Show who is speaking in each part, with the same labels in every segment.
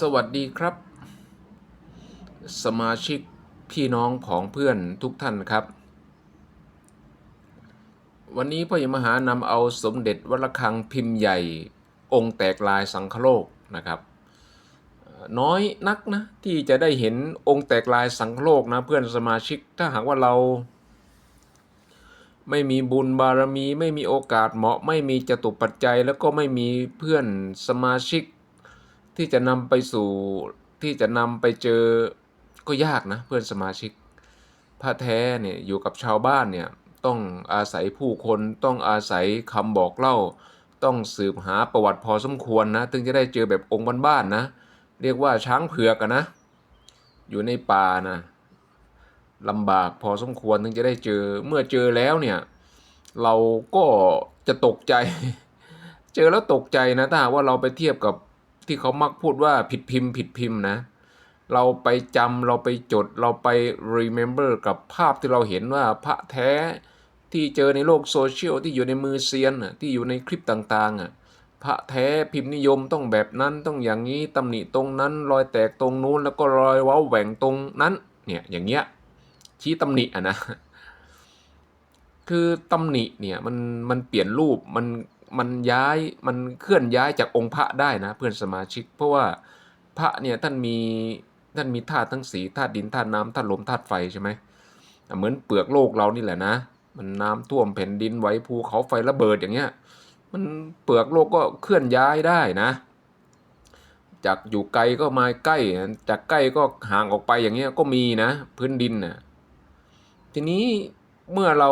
Speaker 1: สวัสดีครับ สมาชิกพี่น้องของเพื่อนทุกท่านครับ วันนี้พ่อใหญ่มหานำเอาสมเด็จวัดระฆังพิมพ์ใหญ่ องค์แตกลายสังคโลกนะครับ น้อยนักนะที่จะได้เห็นองค์แตกลายสังคโลกนะเพื่อนสมาชิกถ้าหากว่าเรา ไม่มีบุญบารมี ไม่มีโอกาสเหมาะ ไม่มีจตุปัจจัยแล้วก็ไม่มีเพื่อนสมาชิก ที่จะนำไปสู่ที่จะนำไปเจอก็ยากนะเพื่อนสมาชิก พระแท้เนี่ยอยู่กับชาวบ้านเนี่ยต้องอาศัยผู้คนต้องอาศัยคำบอกเล่า ต้องสืบหาประวัติพอสมควรนะถึงจะได้เจอแบบองค์บ้านๆนะ เรียกว่าช้างเผือกอะนะ อยู่ในป่านะลำบากพอสมควรถึงจะได้เจอเมื่อเจอแล้วเนี่ยเราก็จะตกใจ เจอแล้วตกใจนะถ้าว่าเราไปเทียบกับ ที่เขามักพูดว่าผิดพิมพ์ ผิดพิมพ์นะ เราไปจำเราไปจดเราไป remember กับภาพที่เราเห็นว่าพระแท้ที่เจอในโลกโซเชียลที่อยู่ในมือเซียนที่อยู่ในคลิปต่างๆพระแท้พิมพ์นิยมต้องแบบนั้นต้องอย่างนี้ตำหนิตรงนั้น รอยแตกตรงนู้นแล้วก็รอยเว้าแหว่งตรงนั้นเนี่ยอย่างเงี้ยชี้ตำหนิอะนะคือตำหนิเนี่ยมันมันเปลี่ยนรูปมัน มันย้ายมันเคลื่อนย้ายจากองค์พระได้นะเพื่อนสมาชิก เพราะว่าพระเนี่ยท่านมีท่านมีธาตุทั้งสีธาตุดินธาตุน้ำธาตุลมธาตุไฟใช่ไหมเหมือนเปลือกโลกเรานี่แหละนะ มันน้ำท่วมแผ่นดินไหวภูเขาไฟระเบิดอย่างเงี้ยมันเปลือกโลกก็เคลื่อนย้ายได้นะ จากอยู่ไกลก็มาใกล้ จากใกล้ก็ห่างออกไปอย่างเงี้ยก็มีนะ พื้นดินน่ะทีนี้เมื่อเรา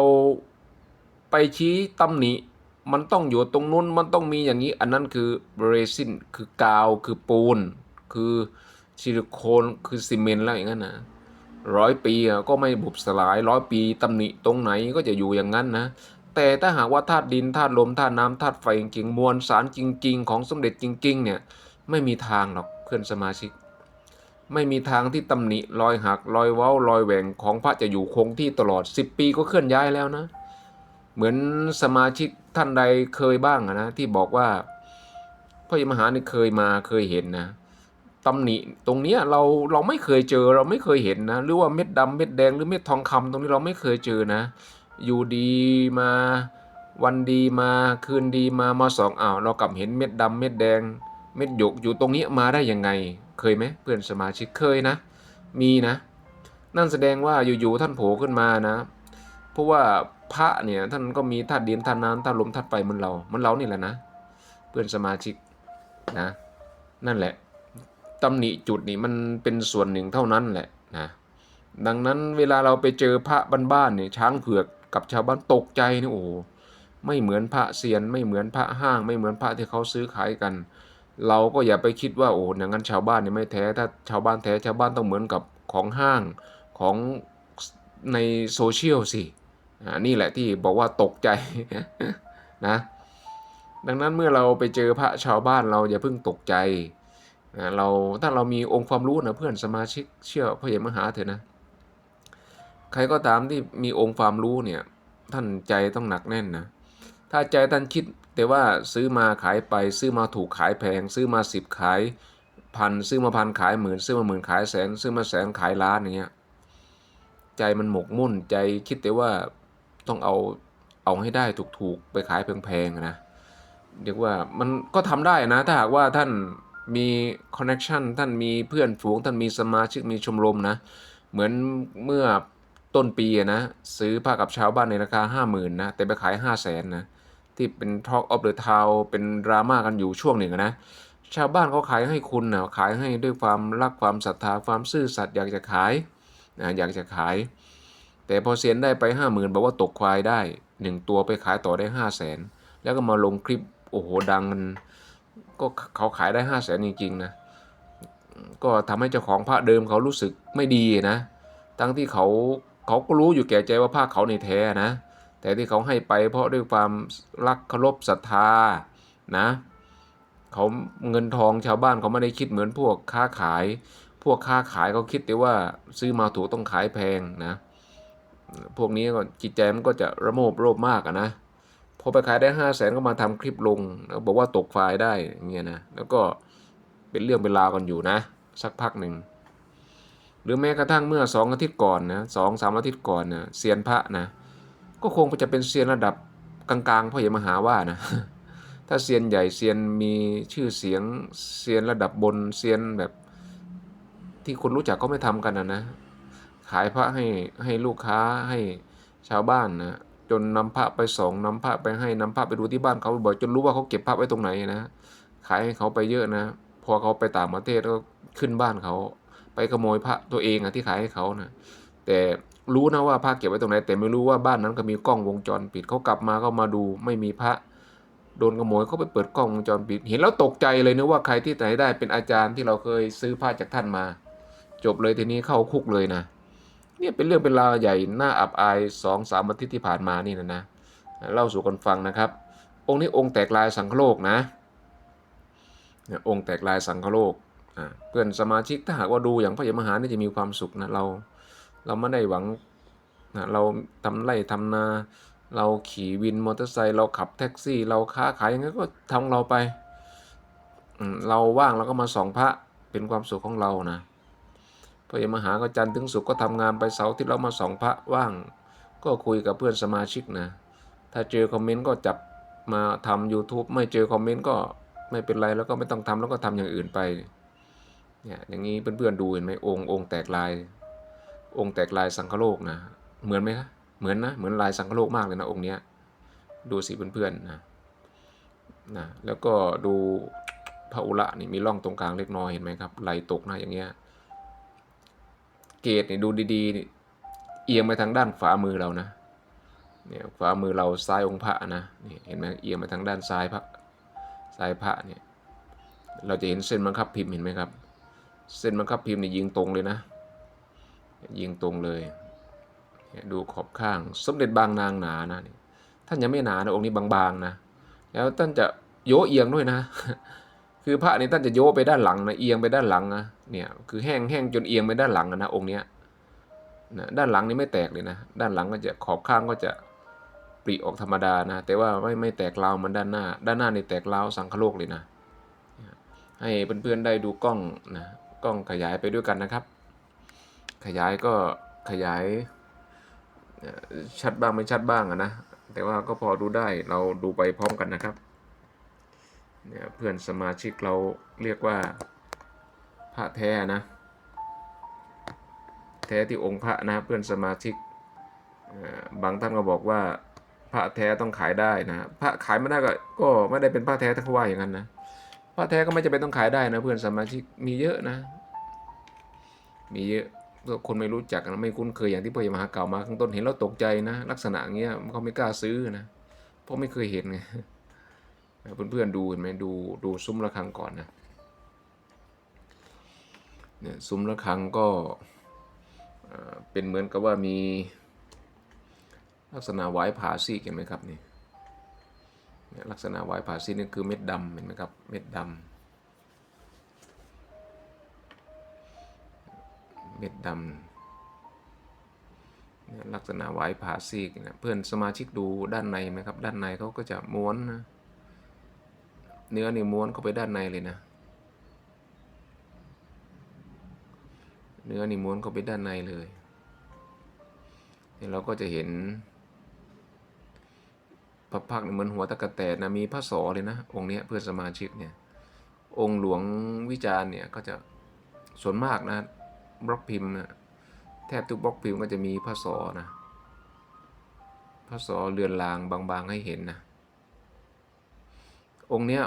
Speaker 1: ไปชี้ตำหนิ มันต้องอยู่ตรงนู้นมันต้องมีอย่างนี้ อันนั้นคือเรซินคือกาวคือปูน คือซิลิโคนคือซีเมนต์แล้วอย่างนั้นนะร้อยปีก็ไม่บุบสลายร้อยปีตำหนิตรงไหนก็จะอยู่อย่างนั้นนะแต่ถ้าหากว่าธาตุดินธาตุลมธาตุน้ำธาตุไฟจริงมวลสารจริง ๆ ของสมเด็จจริง ๆ เนี่ยไม่มีทางหรอกเพื่อนสมาชิก ไม่มีทางที่ตำหนิรอยหักรอยเว้ารอยแหว่งของพระจะอยู่คงที่ตลอด 10 ปีก็เคลื่อนย้ายแล้วนะ เหมือนสมาชิก ท่านใดเคยบ้างนะที่บอกว่าพ่อยมหานี่เคยมาเคยเห็นนะตำหนิตรงนี้เราเราไม่เคยเจอเราไม่เคยเห็นนะ หรือว่าเม็ดดำเม็ดแดงหรือเม็ดทองคำตรงนี้เราไม่เคยเจอนะ อยู่ดีมาวันดีมาคืนดีมามาสองอ้าวเรากลับเห็นเม็ดดำเม็ดแดง เม็ดหยกอยู่ตรงนี้มาได้ยังไง เคยไหมเพื่อนสมาชิกเคยนะ มีนะ นั่นแสดงว่าอยู่ๆท่านโผล่ขึ้นมานะ เพราะว่า พระเนี่ยท่านก็มีธาตุดินธาตุน้ำธาตุลมธาตุไฟเหมือนเราเหมือนเรานี่แหละนะ เพื่อนสมาชิกนะนั่นแหละตำหนิจุดนี่มันเป็นส่วนหนึ่งเท่านั้นแหละนะดังนั้นเวลาเราไปเจอพระบ้านๆเนี่ยช้างเผือกกับชาวบ้านตกใจนี่โอ้ไม่เหมือนพระเซียน ไม่เหมือนพระห้าง ไม่เหมือนพระที่เขาซื้อขายกัน เราก็อย่าไปคิดว่าโอ้อย่างนั้นชาวบ้านเนี่ยไม่แท้ถ้าชาวบ้านแท้ชาวบ้านต้องเหมือนกับของห้างของในโซเชียลสิ นี่แหละที่บอกว่าตกใจนะ ดังนั้นเมื่อเราไปเจอพระชาวบ้านเราอย่าเพิ่งตกใจนะเราถ้าเรามีองค์ความรู้นะเพื่อนสมาชิกเชื่อพระเยมหาเถอะนะ ใครก็ตามที่มีองค์ความรู้เนี่ยท่านใจต้องหนักแน่นนะ ถ้าใจท่านคิดแต่ว่าซื้อมาขายไปซื้อมาถูกขายแพง ซื้อมาสิบขายพันซื้อมาพันขายหมื่นซื้อมาหมื่นขายแสน ซื้อมาแสนขายล้านอย่างเงี้ยใจมันหมกมุ่นใจคิดแต่ว่า ต้องเอาเอาให้ได้ถูกๆ ไปขายแพงๆนะเรียกว่ามันก็ทำได้นะ ถ้าหากว่าท่านมีคอนเน c t ชันท่านมีเพื่อนฝูง ท่านมีสมาชิกมีชมรมนะ เหมือนเมื่อต้นปีนะ ซื้อผ้ากับชาวบ้านในราคาห้าหมื่นนะ แต่ไปขายห้าแสนนะ ที่เป็น Talk of the Town เป็นดราม่ากันอยู่ช่วงหนึ่งนะ ชาวบ้านเขาขายให้คุณนะขายให้ด้วยความรักความศรัทธาความซื่อสัตย์อยากจะขายนะอยากจะขาย แต่พอเซียนได้ไปห้าหมื่นบอกว่าตกควายได้หนึ่งตัวไปขายต่อได้ห้าแสนแล้วก็มาลงคลิปโอ้โหดังกันก็เขาขายได้ห้าแสนจริงๆนะก็ทำให้เจ้าของพระเดิมเขารู้สึกไม่ดีนะ ทั้งที่เขาเขาก็รู้อยู่แก่ใจว่าผ้าเขาในแท้นะ แต่ที่เขาให้ไปเพราะด้วยความรักเคารพศรัทธานะเขาเงินทองชาวบ้านเขาไม่ได้คิดเหมือนพวกค้าขาย พวกค้าขายเขาคิดแต่ว่าซื้อมาถูกต้องขายแพงนะ พวกนี้ก็จิตใจมันก็จะระโมบโลภมากอะนะพอไปขายได้ห้าแสนก็มาทำคลิปลงแล้วบอกว่าตกไฟล์ได้อย่างเงี้ยนะแล้วก็เป็นเรื่องเป็นราวกันอยู่นะ สักพักหนึ่งหรือแม้กระทั่งเมื่อสองอาทิตย์ก่อนนะสองสามอาทิตย์ก่อนนะเซียนพระนะ ก็คงจะเป็นเซียนระดับกลางๆพ่ออย่มหาว่านะ ถ้าเซียนใหญ่เซียนมีชื่อเสียงเซียนระดับบนเซียนแบบที่คนรู้จักก็ไม่ทำกันนะนะ ขายพระให้ให้ลูกค้าให้ชาวบ้านนะจนนำพระไปส่งนำพระไปให้นำพระไปดูที่บ้านเขาบ่อยจนรู้ว่าเขาเก็บพระไว้ตรงไหนนะ ขายให้เขาไปเยอะนะ พอเขาไปต่างประเทศก็ขึ้นบ้านเขาไปขโมยพระตัวเองอะที่ขายให้เขานะแต่รู้นะว่าพระเก็บไว้ตรงไหน แต่ไม่รู้ว่าบ้านนั้นก็มีกล้องวงจรปิดเขากลับมาก็มาดูไม่มีพระโดนขโมยเขาไปเปิดกล้องวงจรปิด เห็นแล้วตกใจเลยนะว่าใครที่ไหนได้เป็นอาจารย์ที่เราเคยซื้อพระจากท่านมา จบเลยทีนี้เข้าคุกเลยนะ เนี่ยเป็นเรื่องเป็นราวใหญ่น่าอับอายสองสามอาทิตย์ที่ผ่านมานี่นะนะเล่าสู่กันฟังนะครับ องค์นี้องค์แตกลายสังคโลกนะเนี่ยองค์แตกลายสังคโลกเพื่อนสมาชิกถ้าหากว่าดูอย่างพระยมหานี่จะมีความสุขนะเราเราไม่ได้หวังนะเราทำไร่ทำนา เราขี่วินมอเตอร์ไซค์เราขับแท็กซี่ เราค้าขายยังไงก็ทำของเราไป เราว่างเราก็มาส่องพระเป็นความสุขของเรานะ พระยมหาก็จันทร์ถึงศุกร์ก็ทำงานไปเสาร์ที่เรามาสองพระว่าง ก็คุยกับเพื่อนสมาชิกนะ ถ้าเจอคอมเมนต์ก็จับมาทำ YouTube ไม่เจอคอมเมนต์ก็ไม่เป็นไรแล้วก็ไม่ต้องทำแล้วก็ทำอย่างอื่นไปเนี่ยอย่างนี้เพื่อนๆดูเห็นไหมองค์องค์แตกลาย องค์แตกลายสังคโลกนะ เหมือนไหมคะเหมือนนะเหมือนลายสังคโลกมากเลยนะองค์เนี้ยดูสิเพื่อนๆนะนะแล้วก็ดูพระอุระนี่มีร่องตรงกลางเล็กน้อยเห็นไหมครับไหลตกนะอย่างเงี้ย เกตนี่ดูดีๆ เอียงไปทางด้านขวามือเรานะเนี่ยขวามือเราซ้ายองค์พระนะนี่เห็นไหมเอียงไปทางด้านซ้ายพระซ้ายพระเนี่ยเราจะเห็นเส้นบังคับพิมพ์เห็นไหมครับ เส้นบังคับพิมพ์นี่ยิงตรงเลยนะ ยิงตรงเลยเยดูขอบข้างสมเด็จบางนางหนานะนี่ท่านยังไม่หนานะองค์นี้บางๆนะ แล้วท่านจะโยเอียงด้วยนะ คือพระนี่ท่านจะโยไปด้านหลังนะเอียงไปด้านหลังนะเนี่ยคือแห้งแห้งจนเอียงไปด้านหลังนะองค์เนี้ยนะด้านหลังนี่ไม่แตกเลยนะ ด้านหลังก็จะขอบข้างก็จะปริออกธรรมดานะ แต่ว่าไม่ไม่แตกราวมันด้านหน้า ด้านหน้านี่แตกราวสังคโลกเลยนะ ให้เพื่อนๆได้ดูกล้องนะกล้องขยายไปด้วยกันนะครับ ขยายก็ขยายชัดบ้างไม่ชัดบ้างอะนะแต่ว่าก็พอดูได้เราดูไปพร้อมกันนะครับ เนี่ยเพื่อนสมาชิกเราเรียกว่าพระแท้นะ แท้ที่องค์พระนะเพื่อนสมาชิกบางท่านก็บอกว่าพระแท้ต้องขายได้นะพระขายไม่ได้ก็ก็ไม่ได้เป็นพระแท้ถ้าเขาว่าอย่างนั้นนะพระแท้ก็ไม่จำเป็นต้องขายได้นะ เพื่อนสมาชิกมีเยอะนะ มีเยอะคนไม่รู้จักนะไม่คุ้นเคยอย่างที่พ่อใหญ่มหาเก่ามาข้างต้นเห็นแล้วตกใจนะ ลักษณะเงี้ยเขาไม่กล้าซื้อนะเพราะไม่เคยเห็นไง เพื่อนๆดูเห็นไหมดูดูซุ้มระฆังก่อนนะเนี่ยซุ้มระฆังก็เป็นเหมือนกับว่ามีลักษณะไว้ผาซีกเห็นไหมครับนี่ลักษณะไว้ผาซีกนี่คือเม็ดดำเห็นไหมครับเม็ดดำเม็ดดำลักษณะไว้ผาซีกนะเพื่อนสมาชิกดูด้านในไหมครับด้านในเขาก็จะม้วนนะ เนื้อนี่ม้วนเข้าไปด้านในเลยนะ เนื้อนี่ม้วนเข้าไปด้านในเลยเนี่ยเราก็จะเห็นพระพักเหมือนหัวตะกะแตนนะมีพระสอเลยนะ องค์นี้เพื่อนสมาชิกเนี่ยองค์หลวงวิจารณ์เนี่ยก็จะส่วนมากนะบล็อกพิมพ์นะแทบทุกบล็อกพิมพ์ก็จะมีพระสอนะพระสอเรือนรางบางๆให้เห็นนะองค์เนี้ย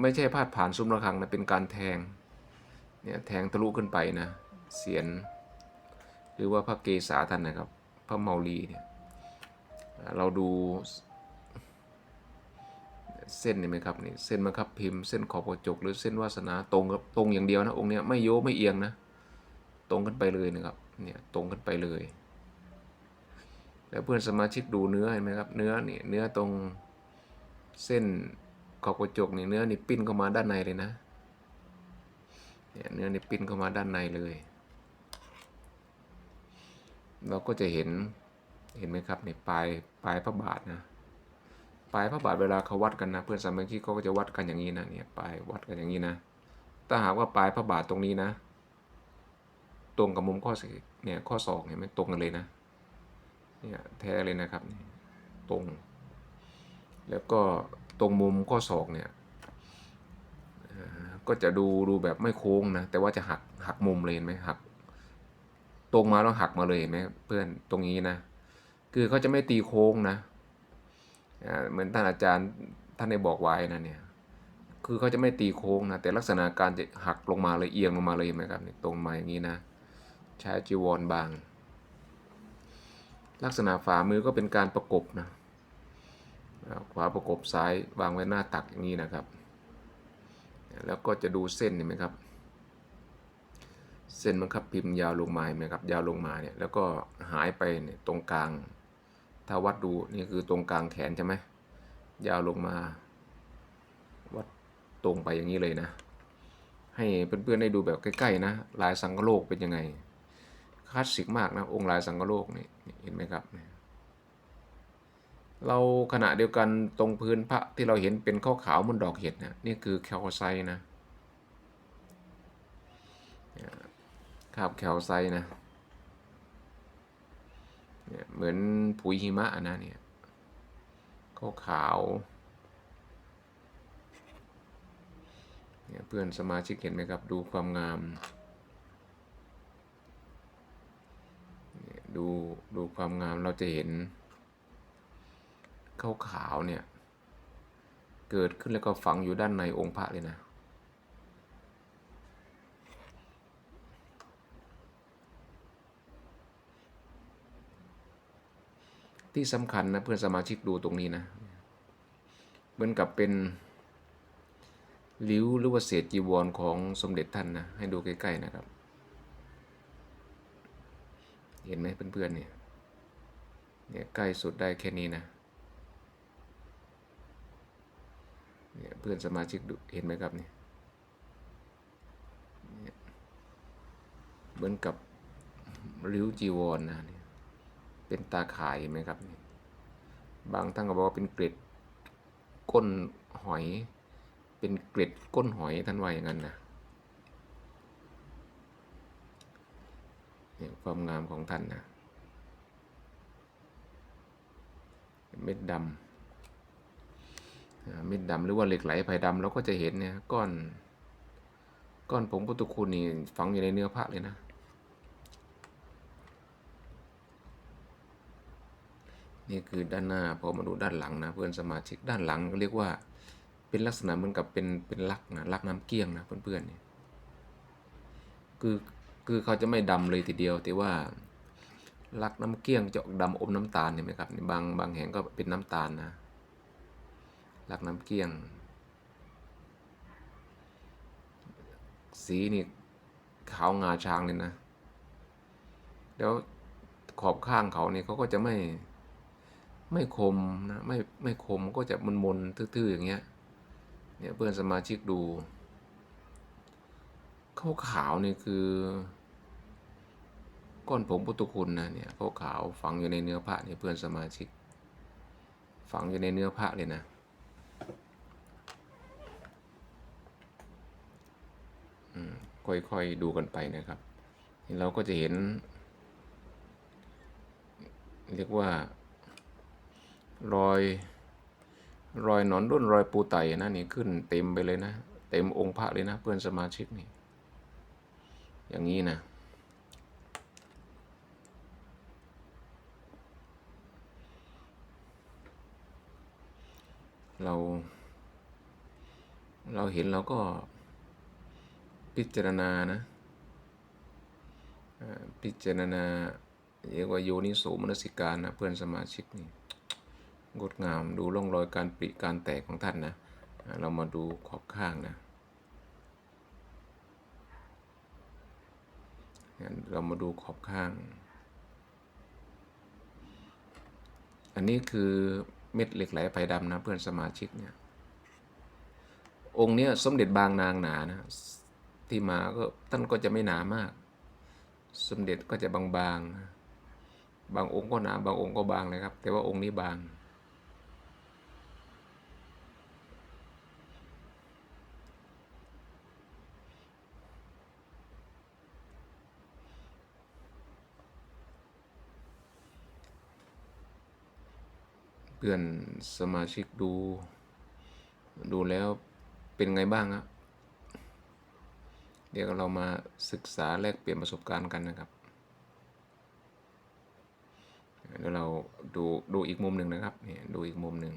Speaker 1: ไม่ใช่พาดผ่านซุ้มระฆังนะเป็นการแทงเนี่ยแทงทะลุขึ้นไปนะเสียนหรือว่าพระเกศาท่านนะครับ พระเมาลีเนี่ยเราดูเส้นนี่ไหมครับนี่เส้นบังคับพิมพ์เส้นขอบกระจกหรือเส้นวาสนาตรงกับตรงอย่างเดียวนะองค์เนี้ยไม่โยไม่เอียงนะตรงขึ้นไปเลยนะครับเนี่ยตรงขึ้นไปเลย แล้วเพื่อนสมาชิกดูเนื้อเห็นไหมครับเนื้อนี่เนื้อตรงเส้น ขอบกระจกนี่เนื้อนี่ปิ้นเข้ามาด้านในเลยนะเนี่ยเนื้อนี่ปิ้นเข้ามาด้านในเลย เราก็จะเห็นเห็นไหมครับในปลายปลายพระบาทนะปลายพระบาทเวลาเขาวัดกันนะเพื่อนสามัคคีเขาก็จะวัดกันอย่างนี้นะเนี่ยปลายวัดกันอย่างนี้นะ ถ้าหากว่าปลายพระบาทตรงนี้นะ ตรงกับมุมข้อศอกเนี่ยข้อศอกเนี่ยไม่ตรงกันเลยนะเนี่ยแท้เลยนะครับตรง แล้วก็ ตรงมุมข้อศอกเนี่ยก็จะดูดูแบบไม่โค้งนะแต่ว่าจะหักหักมุมเลยเห็นไหมหัก ตรงมาแล้วหักมาเลยเห็นไหมเพื่อนตรงนี้นะ คือเขาจะไม่ตีโค้งนะเหมือนท่านอาจารย์ท่านได้บอกไว้นะเนี่ยคือเขาจะไม่ตีโค้งนะแต่ลักษณะการจะหักลงมาเลยเอียงลงมาเลยเห็นไหมครับตรงมาอย่างนี้นะใช้จีวรบาง ลักษณะฝ่ามือก็เป็นการประกบนะ ขวาประกบซ้ายวางไว้หน้าตักอย่างนี้นะครับ แล้วก็จะดูเส้นเห็นไหมครับ เส้นมันครับพิมพ์ยาวลงมาเห็นไหมครับ ยาวลงมาเนี่ยแล้วก็หายไปเนี่ยตรงกลาง ถ้าวัดดูนี่คือตรงกลางแขนใช่ไหมยาวลงมา วัดตรงไปอย่างนี้เลยนะ ให้เพื่อนๆได้ดูแบบใกล้ๆนะลายสังกะโลกเป็นยังไงคลาสสิกมากนะองค์ลายสังกะโลกนี่เห็นไหมครับ เราขณะเดียวกันตรงพื้นพระที่เราเห็นเป็นขาวๆเหมันดอกเห็ดเนะนี่คือแคลไซต์นะคราบแคลไซต์นะเนี่ยเหมือนผุยหิมะนะเนี่ยขาวเนี่ยเพื่อนสมาชิกเห็นไหมครับดูความงามดูดูความงามเราจะเห็น ขาวขาวๆเนี่ย เกิดขึ้นแล้วก็ฝังอยู่ด้านในองค์พระเลยนะ ที่สำคัญนะเพื่อนสมาชิกดูตรงนี้นะ เหมือนกับเป็นริ้วหรือว่าเศษจีวรของสมเด็จท่านนะ ให้ดูใกล้ๆนะครับ เห็นไหมเพื่อนๆเนี่ยเนี่ยใกล้สุดได้แค่นี้นะ เนี่ยเพื่อนสมาชิกดูเห็นไหมครับเนี่ยเหมือนกับริ้วจีวรนนะเนี่ยเป็นตาข่ายเห็นไหมครับนี่บางท่านก็บอกว่าเป็นเกล็ดก้นหอย เป็นเกล็ดก้นหอยท่านว่าอย่างนั้นนะเนี่ยความงามของท่านนะเม็ดดำ เม็ดดำหรือว่าเหล็กไหลไผ่ดำเราก็จะเห็นเนี่ยก้อน ก้อนผงพุทธคุณนี่ฝังอยู่ในเนื้อพระเลยนะนี่คือด้านหน้าพอมาดูด้านหลังนะเพื่อนสมาชิกด้านหลังเรียกว่าเป็นลักษณะเหมือนกับเป็นเป็นลักนะลักน้ำเกี้ยงนะเพื่อนๆเนี่ยคือคือเขาจะไม่ดำเลยทีเดียว แต่ว่าลักน้ำเกี้ยงจะออกดำอมน้ำตาลเห็นไหมครับบางบางแห่งก็เป็นน้ำตาลนะ ลักน้ำเกี้ยง สีนี่ขาวงาช้างเลยนะ แล้วขอบข้างเขาเนี่ยเขาก็จะไม่ไม่คมนะ ไม่ไม่คมก็จะมนๆทื่อๆอย่างเงี้ย เนี่ยเพื่อนสมาชิกดูขาวขาวนี่คือ ก้อนผงพุทธคุณนะเนี่ยขาวขาวฝังอยู่ในเนื้อพระเนี่ยเพื่อนสมาชิก ฝังอยู่ในเนื้อพระเลยนะ อืม ค่อยๆดูกันไปนะครับ เราก็จะเห็น เรียกว่า รอยรอยหนอนด้นรอยปูไตนะนี่ขึ้นเต็มไปเลยนะ เต็มองค์พระเลยนะ เพื่อนสมาชิกนี่ อย่างนี้นะ เรา เราเห็นเราก็ พิจารณานะพิจารณาเรียกว่าโยนิโสมนสิการนะเพื่อนสมาชิกนี่งดงามดูร่องรอยการปริการแตกของท่านนะเรามาดูขอบข้างนะเรามาดูขอบข้าง อันนี้คือเม็ดเหล็กไหลไผ่ดำนะเพื่อนสมาชิกเนี่ยองค์เนี้ยสมเด็จบางนางหนานะ ที่มาก็ท่านก็จะไม่หนามาก สมเด็จก็จะบางบางบางองค์ก็หนาบางองค์ก็บางเลยครับ แต่ว่าองค์นี้บาง เพื่อนสมาชิกดู ดูแล้วเป็นไงบ้างครับ เดี๋ยวเรามาศึกษาแลกเปลี่ยนประสบการณ์กันนะครับเดี๋ยวเราดูดูอีกมุมหนึ่งนะครับเนี่ยดูอีกมุมหนึ่ง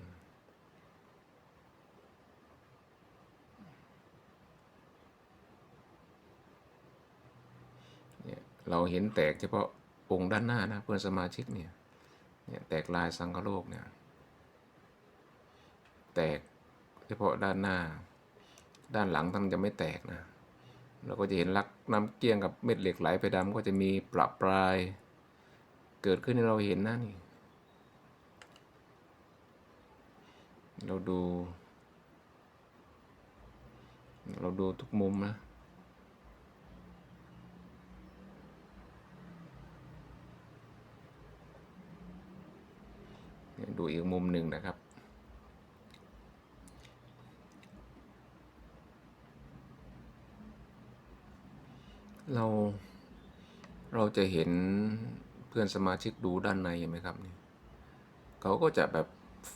Speaker 1: เนี่ยเราเห็นแตกเฉพาะองค์ด้านหน้านะเพื่อนสมาชิกเนี่ยเนี่ยแตกลายสังคโลกเนี่ยแตกเฉพาะด้านหน้า ด้านหลังท่านจะไม่แตกนะ เราก็จะเห็นลักน้ำเกี้ยงกับเม็ดเหล็กไหลไปดำก็จะมีประปราย เกิดขึ้นให้เราเห็นนะนี่เราดู เราดูทุกมุมนะดูอีกมุมหนึ่งนะครับ เราเราจะเห็นเพื่อนสมาชิกดูด้านในเห็นไหมครับนี่เขาก็จะแบบ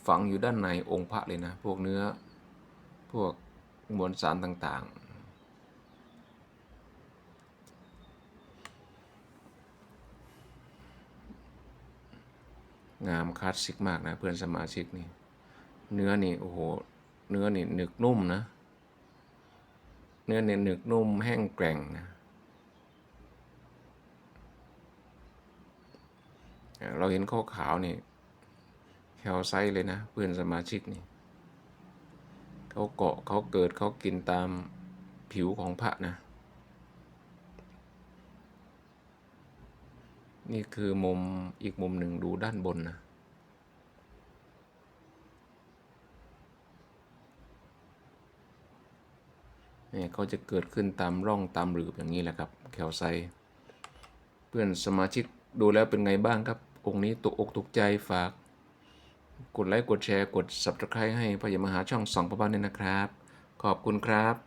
Speaker 1: ฝังอยู่ด้านในองค์พระเลยนะ พวกเนื้อพวกมวลสารต่างๆ งามคลาสสิกมากนะเพื่อนสมาชิกนี่ เนื้อนี่โอ้โห เนื้อนี่หนึกนุ่มนะ เนื้อเนี่ยหนึกนุ่มแห้งแกร่งนะ เราเห็นข้าขาวนี่แคลไซเลยนะ เพื่อนสมาชิกนี่เขาเกาะเขาเกิดเขากินตามผิวของพระนะ นี่คือมุมอีกมุมหนึ่งดูด้านบนนะเนี่ยเขาจะเกิดขึ้นตามร่องตามหลืบอย่างนี้แหละครับ แคลไซเพื่อนสมาชิกดูแล้วเป็นไงบ้างครับ องค์นี้ตกอกตกใจฝาก กดไลค์กดแชร์กด subscribe ให้พระยามหาช่องสองพระบ้านด้วยนะครับ ขอบคุณครับ